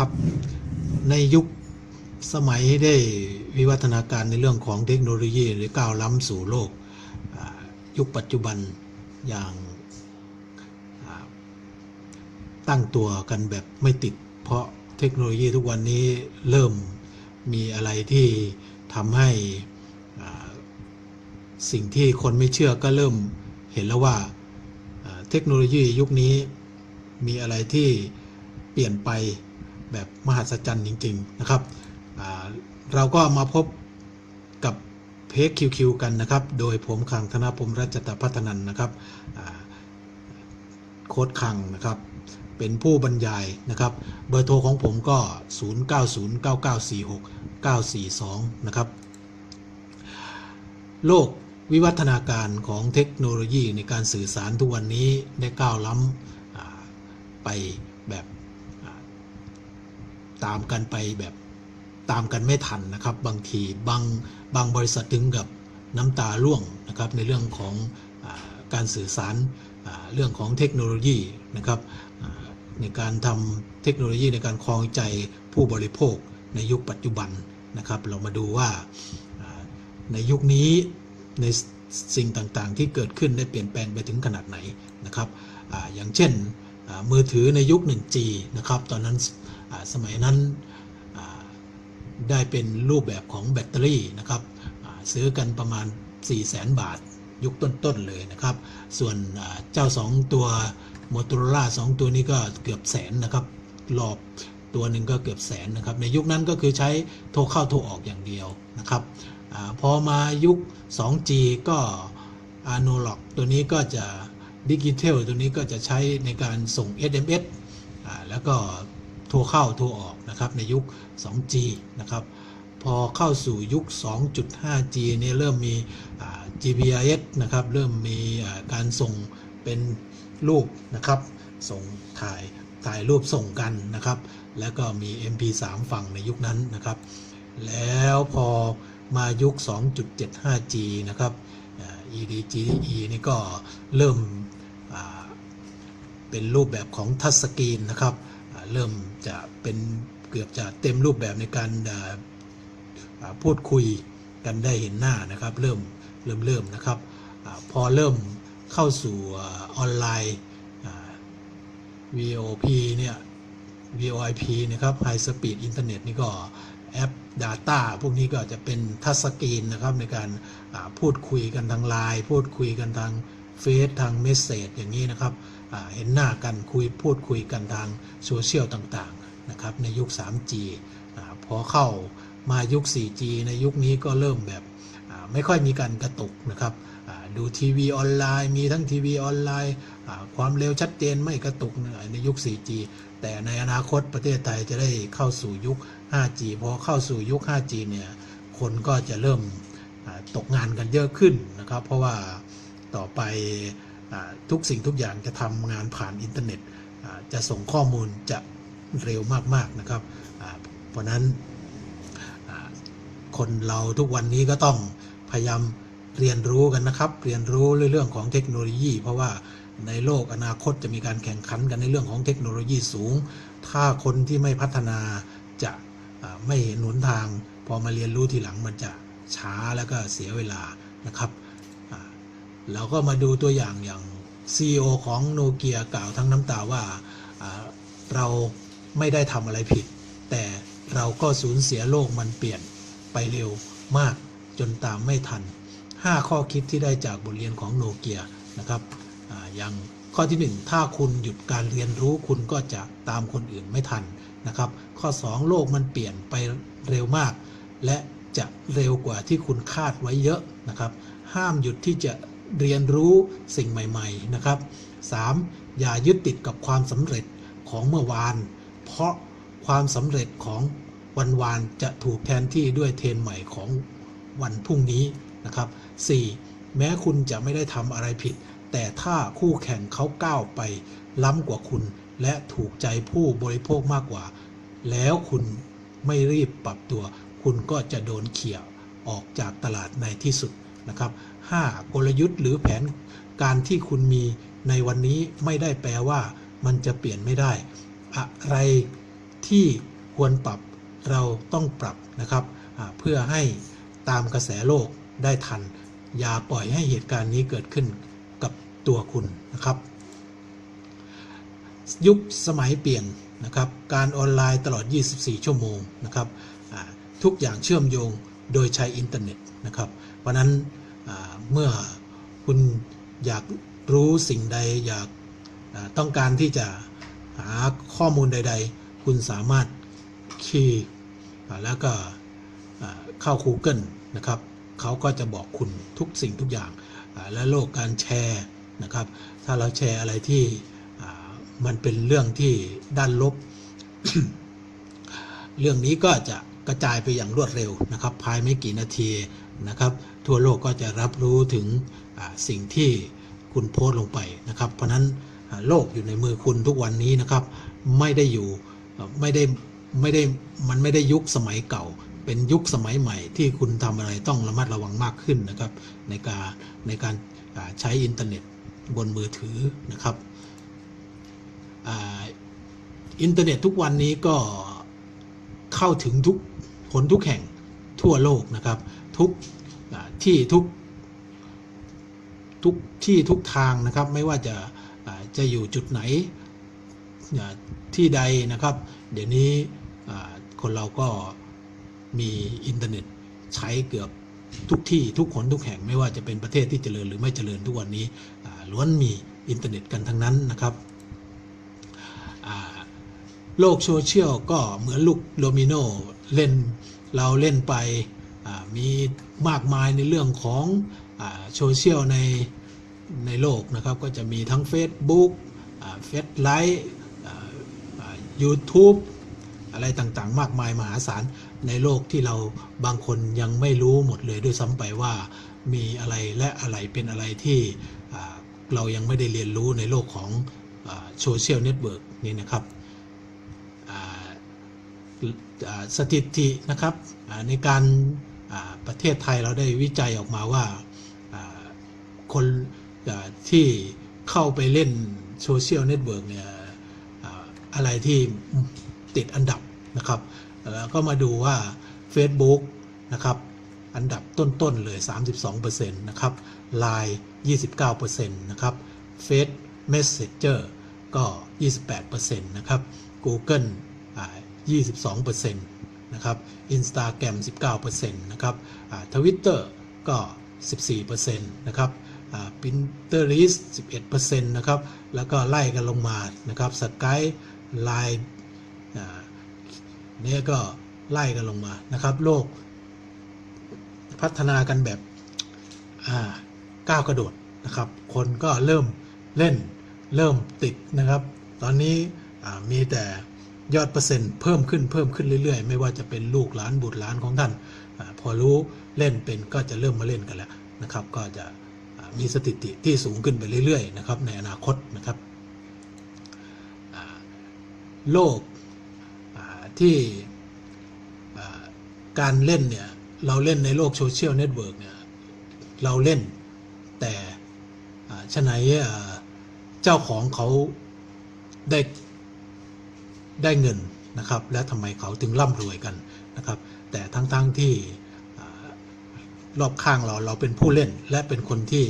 ครับ ในยุคสมัยได้วิวัฒนาการในเรื่องของเทคโนโลยีหรือก้าวล้ำสู่โลก ยุคปัจจุบันอย่างตั้งตัวกันแบบไม่ติด เพราะเทคโนโลยีทุกวันนี้เริ่มมีอะไรที่ทำให้สิ่งที่คนไม่เชื่อก็เริ่มเห็นแล้วว่าเทคโนโลยียุคนี้มีอะไรที่เปลี่ยนไป แบบมหัศจรรย์จริง ๆ นะครับ เราก็มาพบกับเพจคิวกันนะครับ โดยผมขังธนพมรัชตพัฒนันนะครับโค้ดขังนะครับเป็นผู้บรรยายนะครับ เบอร์โทรของผมก็ 0909946942 นะครับ โลกวิวัฒนาการของเทคโนโลยีในการสื่อสารทุกวันนี้ได้ก้าวล้ำไปแบบ ตามกันไปแบบตามกันไม่ทันนะครับ บางทีบางบางบริษัทถึงกับน้ำตาร่วงนะครับในเรื่องของอการสื่อสารเรื่องของเทคโนโลยีนะครับในการทำเทคโนโลยีในการครองใจผู้บริโภคในยุคปัจจุบันนะครับ เรามาดูว่าในยุคนี้ในสิ่งต่างๆ ที่เกิดขึ้นได้เปลี่ยนแปลงไปถึงขนาดไหนนะครับออย่างเช่นมือถือในยุค 1G นะครับ ตอนนั้น สมัยนั้นได้เป็นรูปแบบของแบตเตอรี่นะครับซื้อกันประมาณ 4 0 0แสนบาทยุคต้นๆเลยนะครับ ส่วนเจ้า 2 ตัว Motorola 2 ตัวนี้ก็เกือบแสนนะครับรอบตัวหนึ่งก็เกือบแสนนะครับ ในยุคนั้นก็คือใช้โทรเข้าโทรออกอย่างเดียวนะครับอพอมายุค 2G ก็อ Analog ตัวนี้ก็จะดิจิ t a l ตัวนี้ก็จะใช้ในการส่ง SMS อ่าแล้วก็ โทรเข้าโทรออกนะครับในยุค 2G นะครับพอเข้าสู่ยุค 2.5G เนี่ยเริ่มมี GPRS นะครับเริ่มมีการส่งเป็นรูปนะครับส่งถ่ายถ่ายรูปส่งกันนะครับ แล้วก็มี MP3 ฝั่งในยุคนั้นนะครับ แล้วพอมายุค 2.75G นะครับ EDGE นี่ก็เริ่มเป็นรูปแบบของทัชสกรีนนะครับ เริ่มจะเป็นเกือบจะเต็มรูปแบบในการพูดคุยกันได้เห็นหน้านะครับ เริ่มเริ่มเริ่มนะครับอพอเริ่มเข้าสู่อออนไลน์ VOP เนี่ย VoIP นะครับ High Speed Internet นี่ก็แอป Data พวกนี้ก็จะเป็นทัชสกรีนนะครับในการพูดคุยกันทางไลน์พูดคุยกันทางเฟซทางเมสเซจอย่างนี้นะครับ เห็นหน้ากันคุยพูดคุยกันทางโซเชียลต่างๆนะครับในยุค 3G อพอเข้ามายุค 4G ในยุคนี้ก็เริ่มแบบไม่ค่อยมีการกระตุกนะครับดูทีวีออนไลน์ มีทั้งทีวีออนไลน์ ความเร็วชัดเจนไม่กระตุกในยุค 4G แต่ในอนาคตประเทศไทยจะได้เข้าสู่ยุค 5G พอเข้าสู่ยุค 5G เนี่ยคนก็จะเริ่มตกงานกันเยอะขึ้นนะครับ เพราะว่าต่อไป ทุกสิ่งทุกอย่างจะทำงานผ่านอินเทอร์เน็ตจะส่งข้อมูลจะเร็วมากๆนะครับ เพราะนั้นคนเราทุกวันนี้ก็ต้องพยายามเรียนรู้กันนะครับ เรียนรู้เรื่องของเทคโนโลยี เพราะว่าในโลกอนาคตจะมีการแข่งขันกันในเรื่องของเทคโนโลยีสูง ถ้าคนที่ไม่พัฒนาจะไม่เห็นหนทาง พอมาเรียนรู้ทีหลังมันจะช้าแล้วก็เสียเวลานะครับ เราก็มาดูตัวอย่างอย่าง CEO ของโนเกียกล่าวทั้งน้ำตาว่าเราไม่ได้ทำอะไรผิด แต่เราก็สูญเสียโลกมันเปลี่ยนไปเร็วมากจนตามไม่ทัน 5 ข้อคิดที่ได้จากบทเรียนของโนเกียนะครับออย่างข้อที่ 1 ถ้าคุณหยุดการเรียนรู้คุณก็จะตามคนอื่นไม่ทันนะครับ ข้อ 2 โลกมันเปลี่ยนไปเร็วมาก และจะเร็วกว่าที่คุณคาดไว้เยอะนะครับ ห้ามหยุดที่จะ เรียนรู้สิ่งใหม่ ๆนะครับ 3. อย่ายึดติดกับความสำเร็จของเมื่อวาน เพราะความสำเร็จของวันวานจะถูกแทนที่ด้วยเทรนใหม่ของวันพรุ่งนี้นะครับ 4. แม้คุณจะไม่ได้ทำอะไรผิด แต่ถ้าคู่แข่งเขาก้าวไปล้ำกว่าคุณ และถูกใจผู้บริโภคมากกว่า แล้วคุณไม่รีบปรับตัว คุณก็จะโดนเขี่ยออกจากตลาดในที่สุดนะครับ 5. กลยุทธ์หรือแผนการที่คุณมีในวันนี้ไม่ได้แปลว่า มันจะเปลี่ยนไม่ได้ อะไรที่ควรปรับเราต้องปรับนะครับ เพื่อให้ตามกระแสโลกได้ทัน อย่าปล่อยให้เหตุการณ์นี้เกิดขึ้นกับตัวคุณนะครับ ยุคสมัยเปลี่ยนนะครับ การออนไลน์ตลอด 24 ชั่วโมงนะครับ ทุกอย่างเชื่อมโยงโดยใช้อินเทอร์เน็ตนะครับ เพราะนั้น เมื่อคุณอยากรู้สิ่งใดอยากต้องการที่จะหาข้อมูลใด ๆ คุณสามารถคีย์แล้วก็เข้า Google นะครับเขาก็จะบอกคุณทุกสิ่งทุกอย่าง และโลกการแชร์นะครับ ถ้าเราแชร์อะไรที่มันเป็นเรื่องที่ด้านลบ เรื่องนี้ก็จะกระจายไปอย่างรวดเร็วนะครับ ภายไม่กี่นาที นะครับ ทั่วโลกก็จะรับรู้ถึงสิ่งที่คุณโพสต์ลงไปนะครับ เพราะนั้นโลกอยู่ในมือคุณทุกวันนี้นะครับ ไม่ได้อยู่ไม่ได้ไม่ได้มันไม่ได้ยุคสมัยเก่า เป็นยุคสมัยใหม่ ที่คุณทำอะไรต้องระมัดระวังมากขึ้นนะครับ ในการในการใช้อินเทอร์เน็ตบนมือถือนะครับอินเทอร์เน็ตทุกวันนี้ก็เข้าถึงทุกคนทุกแห่งทั่วโลกนะครับ ทุกที่ทุกทุกที่ทุกทางนะครับ ไม่ว่าจะจะอยู่จุดไหนที่ใดนะครับ เดี๋ยวนี้คนเราก็มีอินเทอร์เน็ตใช้เกือบทุกที่ทุกคนทุกแห่งไม่ว่าจะเป็นประเทศที่เจริญหรือไม่เจริญทุกวันนี้ล้วนมีอินเทอร์เน็ตกันทั้งนั้นนะครับโลกโซเชียลก็เหมือนลูกโดมิโนเล่นเราเล่นไป มีมากมายในเรื่องของโซเชียลในในโลกนะครับก็จะมีทั้ง Facebook เฟซไลท์ยูทูบอะไรต่างๆ มากมายมหาศาลในโลกที่เราบางคนยังไม่รู้หมดเลยด้วยซ้ำไปว่ามีอะไรและอะไรเป็นอะไรที่เรายังไม่ได้เรียนรู้ในโลกของโซเชียลเน็ตเวิร์กนี่นะครับสถิตินะครับในการ ประเทศไทยเราได้วิจัยออกมาว่าคนที่เข้าไปเล่นโซเชียลเน็ตเวิร์กเนี่ยอะไรที่ติดอันดับนะครับแล้วก็มาดูว่า Facebook นะครับอันดับต้นๆเลย 32%นะครับ Line 29%นะครับ Face Messenger ก็ 28%นะครับ Google 22%นะครับ Instagram 19%นะครับทวิตเตอร์ก็ 14%นะครับอ่า Pinterest 11%นะครับ แล้วก็ไล่กันลงมานะครับ Skype Line เนี่ยก็ไล่กันลงมานะครับ โลกพัฒนากันแบบก้าวกระโดดนะครับ คนก็เริ่มเล่นเริ่มติดนะครับ ตอนนี้มีแต่ ยอดเปอร์เซ็นต์เพิ่มขึ้นเพิ่มขึ้นเรื่อยๆ ไม่ว่าจะเป็นลูกหลานบุตรหลานของท่านอพอรู้เล่นเป็นก็จะเริ่มมาเล่นกันแล้วนะครับ ก็จะมีสถิติที่สูงขึ้นไปเรื่อยๆนะครับในอนาคตนะครับโลกที่การเล่นเนี่ยเราเล่นในโลกโซเชียลเน็ตเวิร์กเนี่ยเราเล่นแต่อ่าฉะไหนเจ้าของเขาได้ ได้เงินนะครับ และทำไมเขาถึงร่ำรวยกันนะครับ แต่ทั้งๆทที่รอบข้างเราเราเป็นผู้เล่นและเป็นคนที่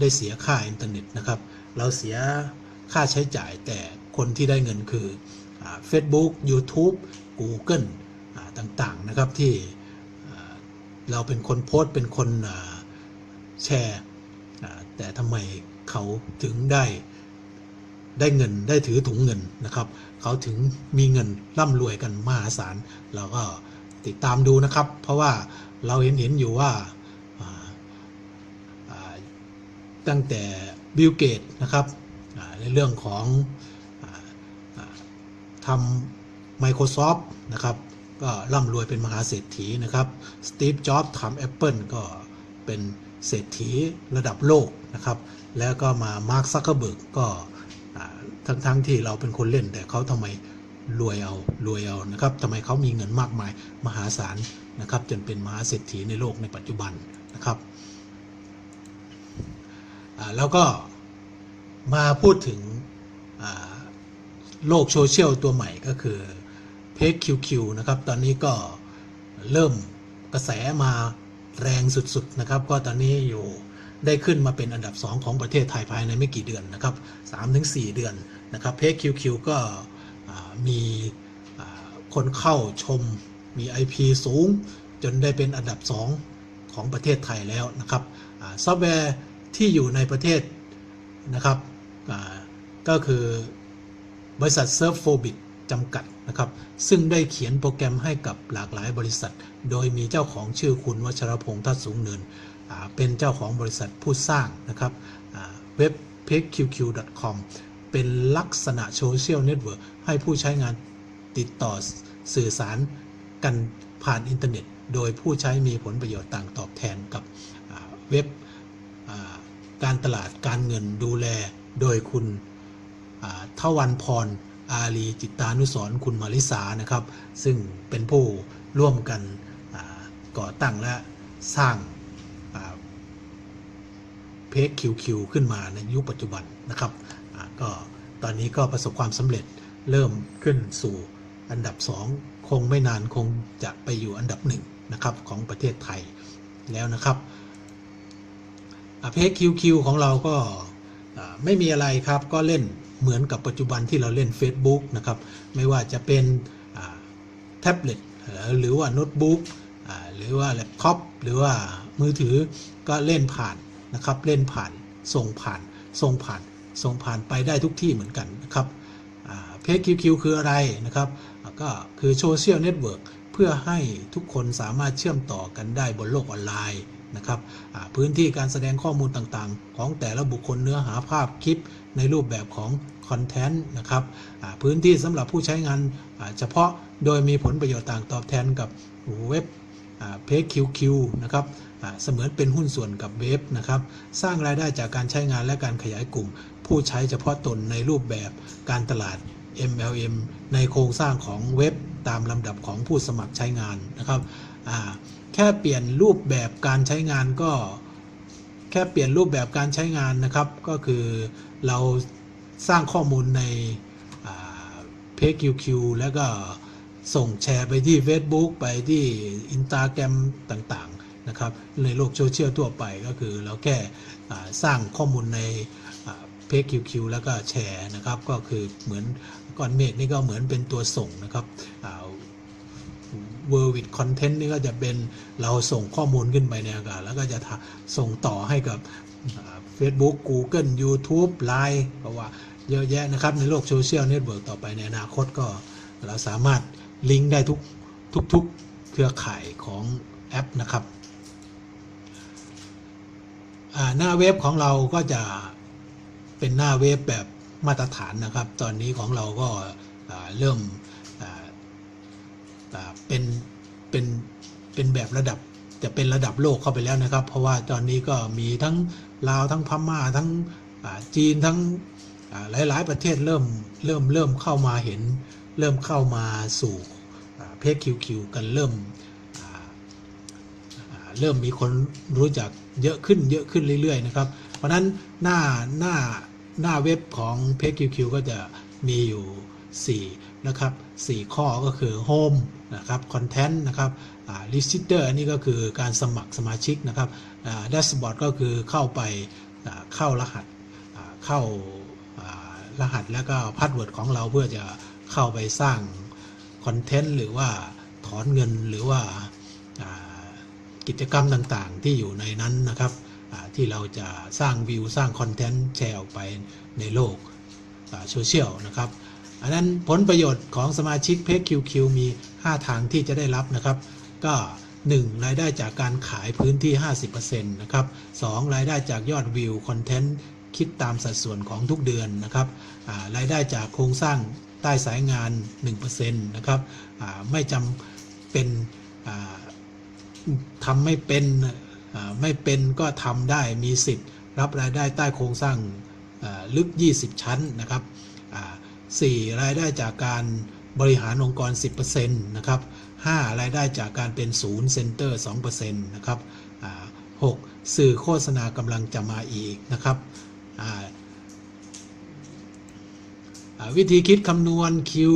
ได้เสียค่าอินเทอร์เน็ตนะครับ เราเสียค่าใช้จ่ายแต่คนที่ได้เงินคืออ Facebook YouTube Google ต่างๆนะครับที่เราเป็นคนโพสต์เป็นคนแชร์แต่ทำไมเขาถึงได้ ได้เงินได้ถือถุงเงินนะครับ เขาถึงมีเงินร่ำรวยกันมหาศาลเราก็ติดตามดูนะครับ เพราะว่าเราเห็นเห็นอยู่ว่าาาตั้งแต่บิลเกตนะครับในเรื่องของออทำ Microsoft นะครับก็ร่ำรวยเป็นมหาเศรษฐีนะครับสตีฟจ็อบส์ทำ Apple ก็เป็นเศรษฐีระดับโลกนะครับ แล้วก็มามาร์คซักเคอร์เบิร์กก็ อ่าทั้งๆที่เราเป็นคนเล่นแต่เขาทำไมรวยเอารวยเอานะครับทำไมเขามีเงินมากมายมหาศาลนะครับ จนเป็นมหาเศรษฐีในโลกในปัจจุบันนะครับแล้วก็มาพูดถึงโลกโซเชียลตัวใหม่ก็คือเพจ QQ นะครับ ตอนนี้ก็เริ่มกระแสมาแรงสุดๆนะครับ ก็ตอนนี้อยู่ ได้ขึ้นมาเป็นอันดับ 2 ของประเทศไทยภายในไม่กี่เดือนนะครับ3-4 เดือนนะครับเพจ QQ ก็มีคนเข้าชมมี IP สูง จนได้เป็นอันดับ 2 ของประเทศไทยแล้วนะครับซอฟต์แวร์ที่อยู่ในประเทศนะครับก็คือบริษัท s e r v f o b i t จำกัดนะครับ ซึ่งได้เขียนโปรแกรมให้กับหลากหลายบริษัท โดยมีเจ้าของชื่อคุณวัชรพงษ์ทัศสูงเนิน เป็นเจ้าของบริษัทผู้สร้างนะครับเว็บ pqq.com เป็นลักษณะโซเชียลเน็ตเวิร์กให้ผู้ใช้งานติดต่อสื่อสารกันผ่านอินเทอร์เน็ต โดยผู้ใช้มีผลประโยชน์ต่างตอบแทนกับเว็บการตลาดการเงินดูแลโดยคุณทวันพร อารีจิตตานุสรคุณมาริสานะครับ ซึ่งเป็นผู้ร่วมกันก่อตั้งและสร้าง เพจ QQ ขึ้นมาในยุคปัจจุบันนะครับก็ตอนนี้ก็ประสบความสำเร็จเริ่มขึ้นสู่อันดับ 2 คงไม่นานคงจะไปอยู่อันดับหนึ่งนะครับของประเทศไทยแล้วนะครับอะเพจ QQ ของเราก็ไม่มีอะไรครับก็เล่นเหมือนกับปัจจุบันที่เราเล่น Facebook นะครับ ไม่ว่าจะเป็นแท็บเล็ตหรือว่าโน้ตบุ๊กหรือว่าแล็ปท็อปหรือว่ามือถือก็เล่นผ่าน นะครับ เล่นผ่านส่งผ่านส่งผ่านส่งผ่านไปได้ทุกที่เหมือนกันนะครับเพจ QQ คืออะไรนะครับ ก็คือโซเชียลเน็ตเวิร์กเพื่อให้ทุกคนสามารถเชื่อมต่อกันได้บนโลกออนไลน์นะครับพื้นที่การแสดงข้อมูลต่างๆ ของแต่ละบุคคลเนื้อหาภาพคลิปในรูปแบบของคอนเทนต์นะครับพื้นที่สำหรับผู้ใช้งานเฉพาะโดยมีผลประโยชน์ต่างตอบแทนกับเว็บเพจ QQ นะครับ เสมือนเป็นหุ้นส่วนกับเว็บนะครับสร้างรายได้จากการใช้งานและการขยายกลุ่ม ผู้ใช้เฉพาะตนในรูปแบบการตลาด MLM ในโครงสร้างของเว็บตามลำดับของผู้สมัครใช้งานนะครับแค่เปลี่ยนรูปแบบการใช้งานก็ แค่เปลี่ยนรูปแบบการใช้งานนะครับ ก็คือเราสร้างข้อมูลในเพจ QQ แล้วก็ส่งแชร์ไปที่ Facebook ไปที่ Instagram ต่าง นะครับในโลกโซเชียลทั่วไปก็คือเราแค่สร้างข้อมูลในเพจ QQ แล้วก็แชร์นะครับก็คือเหมือนก้อนเมฆนี่ก็เหมือนเป็นตัวส่งนะครับอ่า w o r with Content นี่ก็จะเป็นเราส่งข้อมูลขึ้นไปในอากาศแล้วก็จะส่งต่อให้กับ Facebook Google YouTube Line เพราะว่าเยอะแยะนะครับ ในโลกโซเชียลเน็ตเวิร์กต่อไปในอนาคตก็เราสามารถลิงก์ได้ทุกทุกๆเครือข่ายของแอปนะครับ หน้าเว็บของเราก็จะเป็นหน้าเว็บแบบมาตรฐานนะครับ ตอนนี้ของเราก็าเริ่มเป็นเป็นเป็นแบบระดับจะเป็นระดับโลกเข้าไปแล้วนะครับ เพราะว่าตอนนี้ก็มีทั้งลาวทั้งพม่าทั้งจีนทั้งอ่าหลาย ๆ ประเทศเริ่มเริ่มเริ่มเข้ามาเห็น เริ่มเข้ามาสู่เพจคิวคิวกันเริ่ม เริ่มมีคนรู้จักเยอะขึ้นเยอะขึ้นเรื่อยๆนะครับ เพราะนั้นหน้าหน้าหน้าเว็บของเพจคิวคิวก็จะมีอยู่ 4 นะครับ 4 ข้อก็คือ Home นะครับ Content นะครับอ่า Register อันนี้ก็คือการสมัครสมาชิกนะครับอ่า Dashboard ก็คือเข้าไปเข้ารหัสเข้ารหัสแล้วก็พาสเวิร์ดของเราเพื่อจะเข้าไปสร้างคอนเทนต์หรือว่าถอนเงินหรือว่า กิจกรรมต่างๆ ที่อยู่ในนั้นนะครับที่เราจะสร้างวิวสร้างคอนเทนต์แชร์ออกไปในโลกโซเชียลนะครับอันนั้นผลประโยชน์ของสมาชิกเพจ QQ มี 5 ทางที่จะได้รับนะครับ ก็ 1. รายได้จากการขายพื้นที่ 50%นะครับ 2. รายได้จากยอดวิวคอนเทนต์คิดตามสัดส่วนของทุกเดือนนะครับรายได้จากโครงสร้างใต้สายงาน 1%นะครับไม่จำเป็น อ่าทำไม่เป็นไม่เป็นก็ทำได้มีสิทธิ์ รับรายได้ใต้โครงสร้างลึก 20 ชั้นนะครับอ่า 4. รายได้จากการบริหารองค์กร 10%นะครับ 5. รายได้จากการเป็นศูนย์เซ็นเตอร์2%นะครับ 6. สื่อโฆษณากำลังจะมาอีกนะครับวิธีคิดคำนวณคิว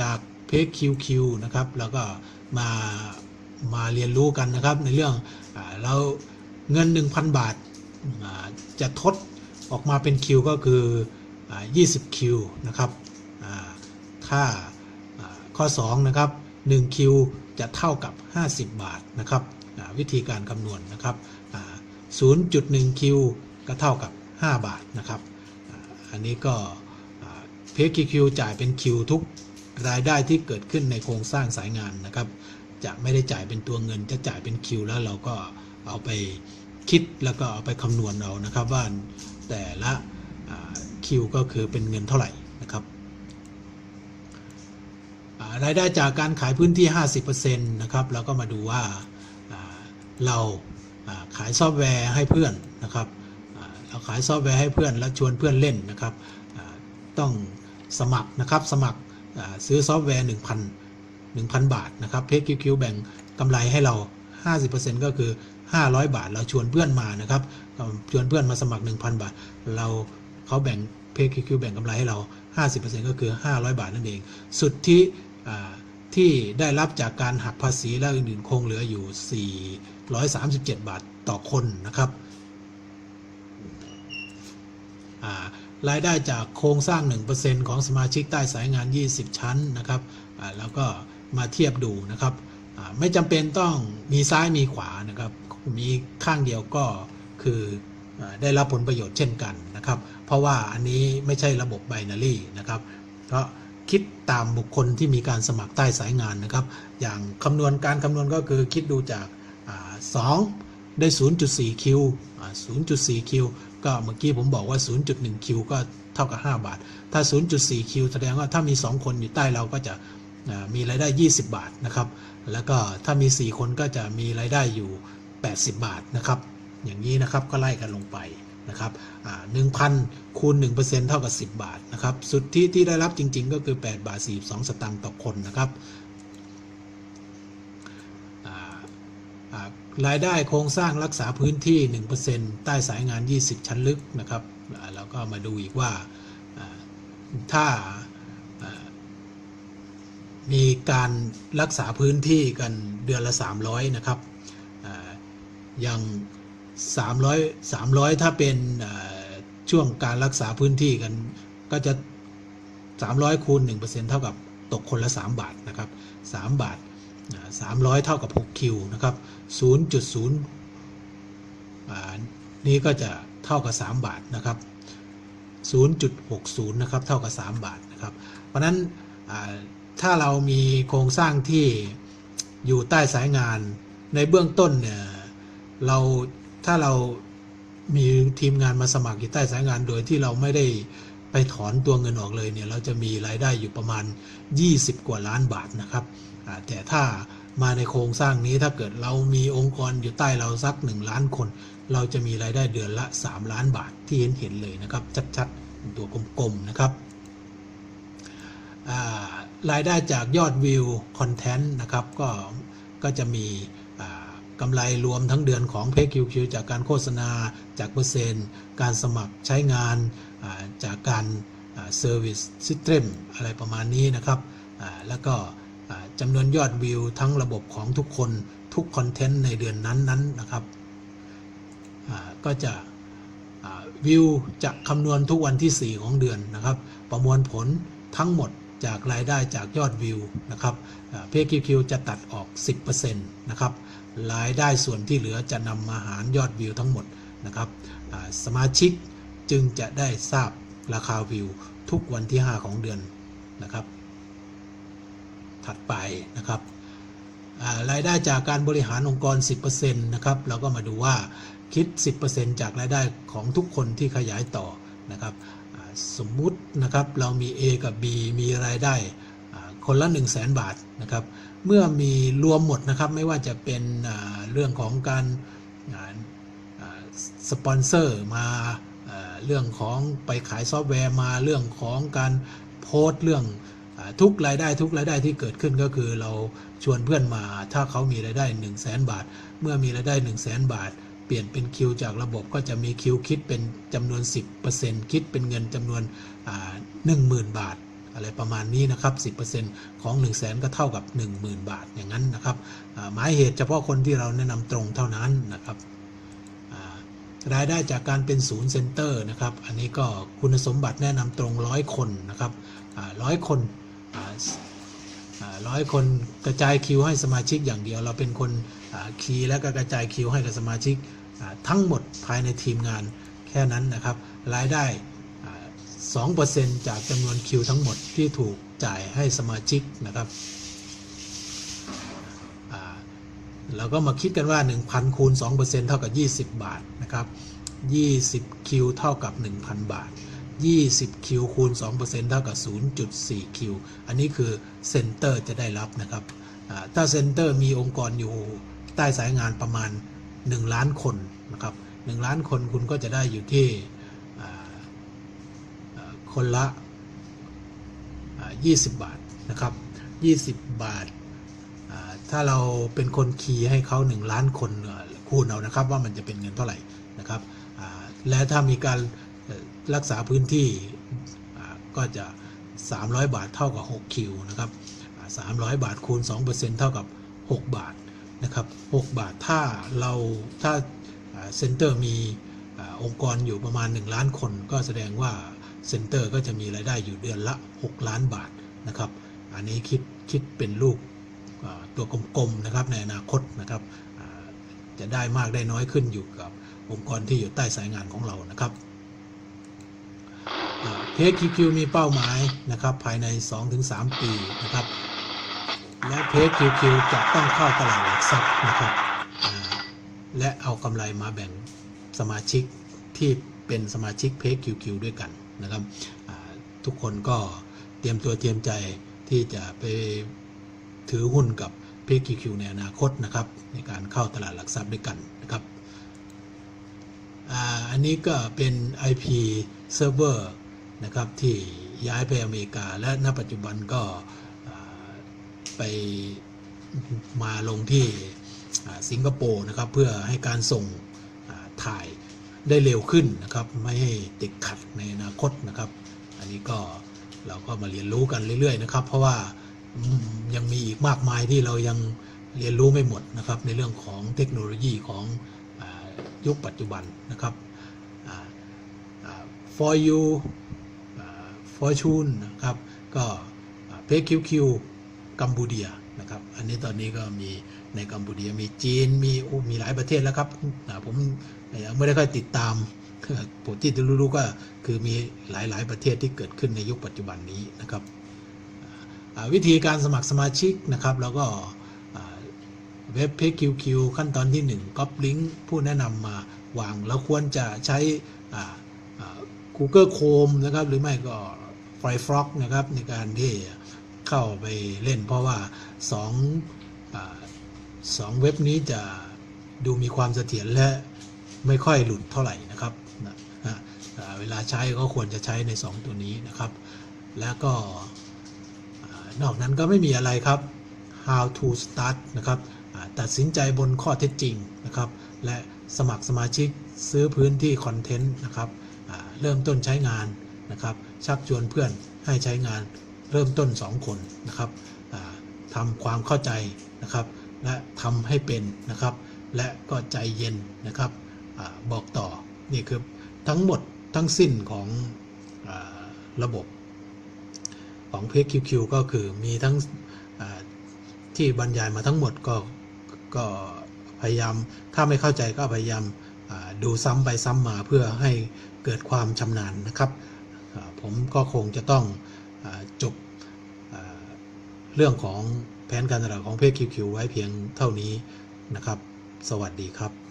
จากเพจ QQ นะครับ แล้วก็มา มาเรียนรู้กันนะครับ ในเรื่องอเราเงิน 1,000 บาทาจะทดออกมาเป็นคิวก็คืออ่า20คิวนะครับอ่าถ้าข้อ 2 นะครับ1คิวจะเท่ากับ 50 บาทนะครับวิธีการคำนวณนะครับ0.1คิวก็เท่ากับ 5 บาทนะครับอ,อันนี้ก็เพจ QQ จ่ายเป็นคิวทุกรายได้ที่เกิดขึ้นในโครงสร้างสายงานนะครับ จะไม่ได้จ่ายเป็นตัวเงิน จะจ่ายเป็นคิวแล้วเราก็เอาไปคิดแล้วก็เอาไปคำนวณเอานะครับว่าแต่ละคิวก็คือเป็นเงินเท่าไหร่นะครับรายได้จากการขายพื้นที่ 50%นะครับเราก็มาดูว่าเราขายซอฟต์แวร์ให้เพื่อนนะครับเราขายซอฟต์แวร์ให้เพื่อนแล้วชวนเพื่อนเล่นนะครับต้องสมัครนะครับสมัครซื้อซอฟต์แวร์ 1,000 1,000 บาทนะครับเพจคิวคิวแบ่งกำไรให้เรา 50%ก็คือ 500 บาท เราชวนเพื่อนมานะครับชวนเพื่อนมาสมัคร 1,000 บาท เราเขาแบ่งเพจคิวคิวแบ่งกำไรให้เรา 50%ก็คือ 500 บาทนั่นเอง สุดที่ที่ได้รับจากการหักภาษีและอื่นๆคงเหลืออยู่ 437 บาทต่อคนนะครับรายได้จากโครงสร้าง 1%ของสมาชิกใต้สายงาน 20 ชั้นนะครับแล้วก็ มาเทียบดูนะครับ ไม่จำเป็นต้องมีซ้ายมีขวานะครับ มีข้างเดียวก็คืออได้รับผลประโยชน์เช่นกันนะครับ เพราะว่าอันนี้ไม่ใช่ระบบไบนารีนะครับเพราะคิดตามบุคคลที่มีการสมัครใต้สายงานนะครับ อย่างคำนวณการคำนวณก็คือคิดดูจากอ2ได้ 0.4 คิว 0.4 คิว ก็เมื่อกี้ผมบอกว่า 0.1 คิว ก็เท่ากับ 5 บาท ถ้า 0.4 คิว แสดงว่าถ้ามี 2 คนอยู่ใต้เราก็จะ มีรายได้ 20 บาทนะครับ แล้วก็ถ้ามี 4 คนก็จะมีรายได้อยู่ 80 บาทนะครับ อย่างนี้นะครับก็ไล่กันลงไปนะครับหนึ่งพันคูณ 1%เท่ากับ 10 บาทนะครับ สุดที่ที่ได้รับจริง ๆ ก็คือ 8 บาท 42 สตางค์ต่อคนนะครับรายได้โครงสร้างรักษาพื้นที่ 1%ใต้สายงาน 20 ชั้นลึกนะครับอ่าแล้วก็มาดูอีกว่าถ้า มีการรักษาพื้นที่กันเดือนละ 300 นะครับอ่าอย่าง300 300 ถ้าเป็นช่วงการรักษาพื้นที่กันก็จะ 300คูณ1%เท่ากับตกคนละ 3 บาทนะครับ3บาท 300 เท่ากับ 6 คิวนะครับ 0.0 นี้ก็จะเท่ากับ 3 บาทนะครับ 0.60 นะครับ เท่ากับ 3 บาทนะครับ เพราะนั้น ถ้าเรามีโครงสร้างที่อยู่ใต้สายงาน ในเบื้องต้นเนี่ยเราถ้าเรามีทีมงานมาสมัครอยู่ใต้สายงานโดยที่เราไม่ได้ไปถอนตัวเงินออกเลยเนี่ยเราจะมีรายได้อยู่ประมาณ 20 กว่าล้านบาทนะครับแต่ถ้ามาในโครงสร้างนี้ถ้าเกิดเรามีองค์กรอยู่ใต้เราสัก 1 ล้านคน เราจะมีรายได้เดือนละ 3 ล้านบาทที่เห็นเห็นเลยนะครับ ชัดๆตัวกลมๆนะครับอ่า รายได้จากยอดวิวคอนเทนต์นะครับก็ก็จะมีกำไรรวมทั้งเดือนของ p a y QQ จากการโฆษณาจากเปอร์เซ็นต์ การสมัครใช้งานจากการเซอร์วิสซิสเต็มอะไรประมาณนี้นะครับแล้วก็จำนวนยอดวิวทั้งระบบของทุกคนทุกคอนเทนต์ในเดือนนั้นๆนนะครับก็จะวิวจะคำนวณทุกวันที่ 4 ของเดือนนะครับ ประมวลผลทั้งหมด จากรายได้จากยอดวิวนะครับเพจคิวจะตัดออก 10%นะครับรายได้ส่วนที่เหลือจะนำมาหารยอดวิวทั้งหมดนะครับสมาชิกจึงจะได้ทราบราคาวิวทุกวันที่ 5 ของเดือนนะครับ ถัดไปนะครับรายได้จากการบริหารองค์กร 10%นะครับ เราก็มาดูว่าคิด 10%จากรายได้ของทุกคนที่ขยายต่อนะครับ สมมุตินะครับเรามี A กับ B มีรายได้คนละ 1 0 0 0 0แบาทนะครับเมื่อมีรวมหมดนะครับไม่ว่าจะเป็นเรื่องของการสปอนเซอร์มาเรื่องของไปขายซอฟต์แวร์มาเรื่องของการโพสต์เรื่องทุกรายได้ทุกรายได้ที่เกิดขึ้นก็คือเราชวนเพื่อนมาถ้าเขามีรายได้ 1 0 0 0 0แบาท เมื่อมีรายได้ 1 0 0 0 0แบาท เปลี่ยนเป็นคิวจากระบบก็จะมีคิวคิดเป็นจำนวน 10%คิดเป็นเงินจำนวนหนึ่งหมื่นบาท อะไรประมาณนี้นะครับ 10%ของ 1 0 0 0 0แสนก็เท่ากับ 10,000 บาทอย่างนั้นนะครับหมายเหตุเฉพาะคนที่เราแนะนำตรงเท่านั้นนะครับรายได้จากการเป็นศูนย์เซ็นเตอร์นะครับ อันนี้ก็คุณสมบัติแนะนำตรงร้อยคนนะครับร้อยคนร้อยคนกระจายคิวให้สมาชิกอย่างเดียว เราเป็นคนคีย์และก็กระจายคิวให้กับสมาชิก ทั้งหมดภายในทีมงานแค่นั้นนะครับ รายได้ 2%จากจำนวนคิวทั้งหมดที่ถูกจ่ายให้สมาชิกนะครับเราก็มาคิดกันว่า 1,000คูณ2%เท่ากับ 20 บาทนะครับ20 คิวเท่ากับ 1,000 บาท 20 คิวคูณ 2%เท่ากับ 0.4 คิว อันนี้คือเซ็นเตอร์จะได้รับนะครับ ถ้าเซ็นเตอร์มีองค์กรอยู่ใต้สายงานประมาณ 1 ล้านคนนะครับ1ล้านคนคุณก็จะได้อยู่ที่คนละอ่า20 บาทนะครับ 20 บาทอ่าถ้าเราเป็นคนคีย์ให้เขา 1 ล้านคนคูณเอานะครับ ว่ามันจะเป็นเงินเท่าไหร่นะครับและถ้ามีการรักษาพื้นที่ก็จะ 300 บาทเท่ากับ 6 คิวนะครับ300 บาทคูณ 2%เท่ากับ 6 บาท นะครับ6บาทถ้าเราถ้าเซ็นเตอร์มีองค์กรอยู่ประมาณ 1 ล้านคน ก็แสดงว่าเซ็นเตอร์ก็จะมีรายได้อยู่เดือนละ 6 ล้านบาทนะครับ อันนี้คิดคิดเป็นลูกตัวกลมๆนะครับในอนาคตนะครับจะได้มากได้น้อยขึ้นอยู่กับองค์กรที่อยู่ใต้สายงานของเรานะครับเพจ QQ มีเป้าหมายนะครับภายใน 2-3 ปีนะครับ และเพจ QQ จะต้องเข้าตลาดหลักทรัพย์นะครับ และเอากำไรมาแบ่งสมาชิกที่เป็นสมาชิกเพจ QQ ด้วยกันนะครับ ทุกคนก็เตรียมตัวเตรียมใจที่จะไปถือหุ้นกับเพจ QQ ในอนาคตนะครับ ในการเข้าตลาดหลักทรัพย์ด้วยกันนะครับอันนี้ก็เป็น IP Server นะครับที่ย้ายไปอเมริกา และณปัจจุบันก็ ไปมาลงที่สิงคโปร์นะครับ เพื่อให้การส่งถ่ายได้เร็วขึ้นนะครับ ไม่ให้ติดขัดในอนาคตนะครับ อันนี้ก็เราก็มาเรียนรู้กันเรื่อยๆนะครับ เพราะว่ายังมีอีกมากมายที่เรายังเรียนรู้ไม่หมดนะครับ ในเรื่องของเทคโนโลยีของอยุคปัจจุบันนะครับ for you fortune นะครับ ก็เพจคิวคิว กัมพูเดียนะครับ อันนี้ตอนนี้ก็มีในกัมพูเดียมีจีนมีโอ้มีหลายประเทศแล้วครับผมยังไม่ได้ค่อยติดตามผมที่รู้ๆก็คือมีหลายๆประเทศที่เกิดขึ้นในยุคปัจจุบันนี้นะครับวิธีการสมัครสมาชิกนะครับ แล้วก็เว็บเพจคิวคิวขั้นตอนที่ 1ก๊อปลิงก์ผู้แนะนำมาวาง แล้วควรจะใช้ Google Chrome นะครับ หรือไม่ก็ Firefox นะครับในการที่ เข้าไปเล่น เพราะว่า2อาสองเว็บนี้จะดูมีความเสถียรและไม่ค่อยหลุดเท่าไหร่นะครับนะฮะเวลาใช้ก็ควรจะใช้ใน 2 ตัวนี้นะครับ แล้วก็นอกนั้นก็ไม่มีอะไรครับ how to start นะครับตัดสินใจบนข้อเท็จจริงนะครับ และสมัครสมาชิกซื้อพื้นที่คอนเทนต์นะครับเริ่มต้นใช้งานนะครับ ชักชวนเพื่อนให้ใช้งาน เริ่มต้น 2 คนนะครับทำความเข้าใจนะครับ และทำให้เป็นนะครับ และก็ใจเย็นนะครับอบอกต่อนี่คือทั้งหมดทั้งสิ้นของอระบบของเพจ QQ ก็คือมีทั้งที่บรรยายมาทั้งหมดก็ก็พยายามถ้าไม่เข้าใจก็พยายามดูซ้ำไปซ้ำมาเพื่อให้เกิดความชำนาญนะครับ ผมก็คงจะต้อง จบเรื่องของแผนการตลาดของเพจคิวไว้เพียงเท่านี้นะครับ สวัสดีครับ